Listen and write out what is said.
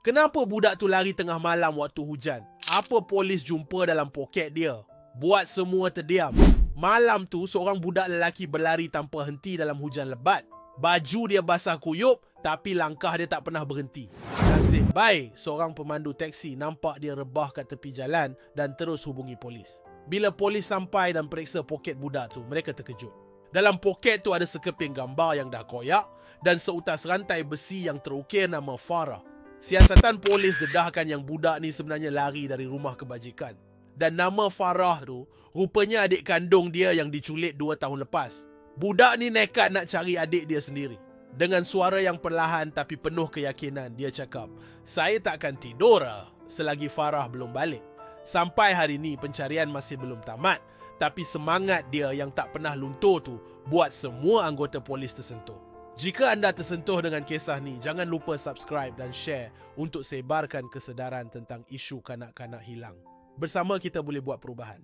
Kenapa budak tu lari tengah malam waktu hujan? Apa polis jumpa dalam poket dia? Buat semua terdiam. Malam tu seorang budak lelaki berlari tanpa henti dalam hujan lebat. Baju dia basah kuyup tapi langkah dia tak pernah berhenti. Nasib baik seorang pemandu teksi nampak dia rebah kat tepi jalan dan terus hubungi polis. Bila polis sampai dan periksa poket budak tu, mereka terkejut. Dalam poket tu ada sekeping gambar yang dah koyak dan seutas rantai besi yang terukir nama Farah. Siasatan polis dedahkan yang budak ni sebenarnya lari dari rumah kebajikan. Dan nama Farah tu rupanya adik kandung dia yang diculik dua tahun lepas. Budak ni nekat nak cari adik dia sendiri. Dengan suara yang perlahan tapi penuh keyakinan, dia cakap, Saya takkan tidur lah selagi Farah belum balik. Sampai hari ni pencarian masih belum tamat. Tapi semangat dia yang tak pernah luntur tu buat semua anggota polis tersentuh. Jika anda tersentuh dengan kisah ni, jangan lupa subscribe dan share untuk sebarkan kesedaran tentang isu kanak-kanak hilang. Bersama kita boleh buat perubahan.